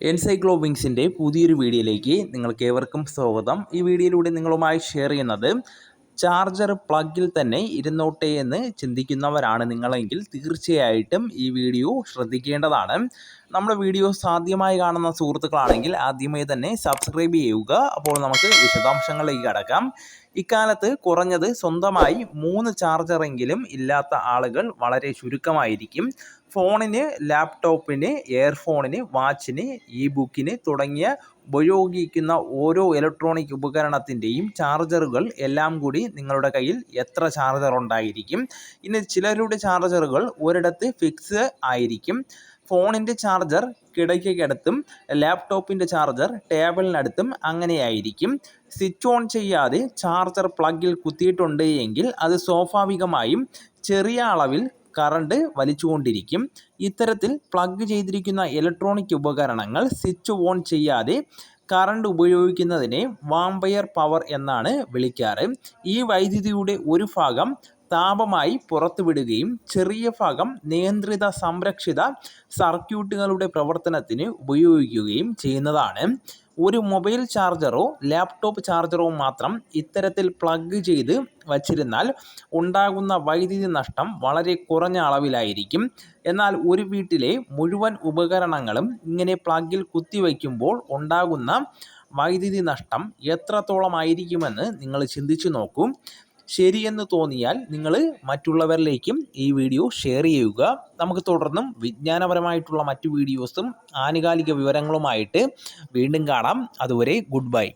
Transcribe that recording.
എൻസൈക്ലോവിങ്സിന്റെ പുതിയൊരു വീഡിയോയിലേക്ക് നിങ്ങൾക്ക് ഏവർക്കും സ്വാഗതം. ഈ വീഡിയോയിലൂടെ നിങ്ങളുമായി ഷെയർ ചെയ്യുന്നത് ചാർജർ പ്ലഗിൽ തന്നെ ഇരുന്നോട്ടെ എന്ന് ചിന്തിക്കുന്നവരാണ് നിങ്ങളെങ്കിൽ തീർച്ചയായിട്ടും ഈ വീഡിയോ ശ്രദ്ധിക്കേണ്ടതാണ്. നമ്മുടെ വീഡിയോ സാധ്യമായി കാണുന്ന സുഹൃത്തുക്കളാണെങ്കിൽ ആദ്യമേ തന്നെ സബ്സ്ക്രൈബ് ചെയ്യുക. അപ്പോൾ നമുക്ക് വിശദാംശങ്ങളിലേക്ക് കടക്കാം. ഇക്കാലത്ത് കുറഞ്ഞത് സ്വന്തമായി മൂന്ന് ചാർജറെങ്കിലും ഇല്ലാത്ത ആളുകൾ വളരെ ചുരുക്കമായിരിക്കും. ഫോണിന് ലാപ്ടോപ്പിന് ഇയർഫോണിന് വാച്ചിന് ഇ ബുക്കിന് തുടങ്ങിയ ഉപയോഗിക്കുന്ന ഓരോ ഇലക്ട്രോണിക് ഉപകരണത്തിന്റെയും ചാർജറുകൾ എല്ലാം കൂടി നിങ്ങളുടെ കയ്യിൽ എത്ര ചാർജർ ഉണ്ടായിരിക്കും? ഇനി ചിലരുടെ ചാർജറുകൾ ഒരിടത്ത് ഫിക്സ് ആയിരിക്കും. ഫോണിന്റെ ചാർജർ കിടക്കയ്ക്കടുത്തും ലാപ്ടോപ്പിന്റെ ചാർജർ ടേബിളിനടുത്തും അങ്ങനെയായിരിക്കും. സ്വിച്ച് ഓൺ ചെയ്യാതെ ചാർജർ പ്ലഗിൽ കുത്തിയിട്ടുണ്ട് എങ്കിൽ അത് സ്വാഭാവികമായും ചെറിയ അളവിൽ കറണ്ട് വലിച്ചുകൊണ്ടിരിക്കും. ഇത്തരത്തിൽ പ്ലഗ് ചെയ്തിരിക്കുന്ന ഇലക്ട്രോണിക് ഉപകരണങ്ങൾ സ്വിച്ച് ഓൺ ചെയ്യാതെ കറണ്ട് ഉപയോഗിക്കുന്നതിനെ വാമ്പയർ പവർ എന്നാണ് വിളിക്കാറ്. ഈ വൈദ്യുതിയുടെ ഒരു ഭാഗം താപമായി പുറത്തുവിടുകയും ചെറിയ ഭാഗം നിയന്ത്രിത സംരക്ഷിത സർക്യൂട്ടുകളുടെ പ്രവർത്തനത്തിന് ഉപയോഗിക്കുകയും ചെയ്യുന്നതാണ്. ഒരു മൊബൈൽ ചാർജറോ ലാപ്ടോപ്പ് ചാർജറോ മാത്രം ഇത്തരത്തിൽ പ്ലഗ് ചെയ്ത് വച്ചിരുന്നാൽ ഉണ്ടാകുന്ന വൈദ്യുതി നഷ്ടം വളരെ കുറഞ്ഞ അളവിലായിരിക്കും. എന്നാൽ ഒരു വീട്ടിലെ മുഴുവൻ ഉപകരണങ്ങളും ഇങ്ങനെ പ്ലഗിൽ കുത്തിവയ്ക്കുമ്പോൾ ഉണ്ടാകുന്ന വൈദ്യുതി നഷ്ടം എത്രത്തോളമായിരിക്കുമെന്ന് നിങ്ങൾ ചിന്തിച്ചു നോക്കൂ. ശരിയെന്ന് തോന്നിയാൽ നിങ്ങൾ മറ്റുള്ളവരിലേക്കും ഈ വീഡിയോ ഷെയർ ചെയ്യുക. നമുക്ക് തുടർന്നും വിജ്ഞാനപരമായിട്ടുള്ള മറ്റു വീഡിയോസും ആനുകാലിക വിവരങ്ങളുമായിട്ട് വീണ്ടും കാണാം. അതുവരെ ഗുഡ് ബൈ.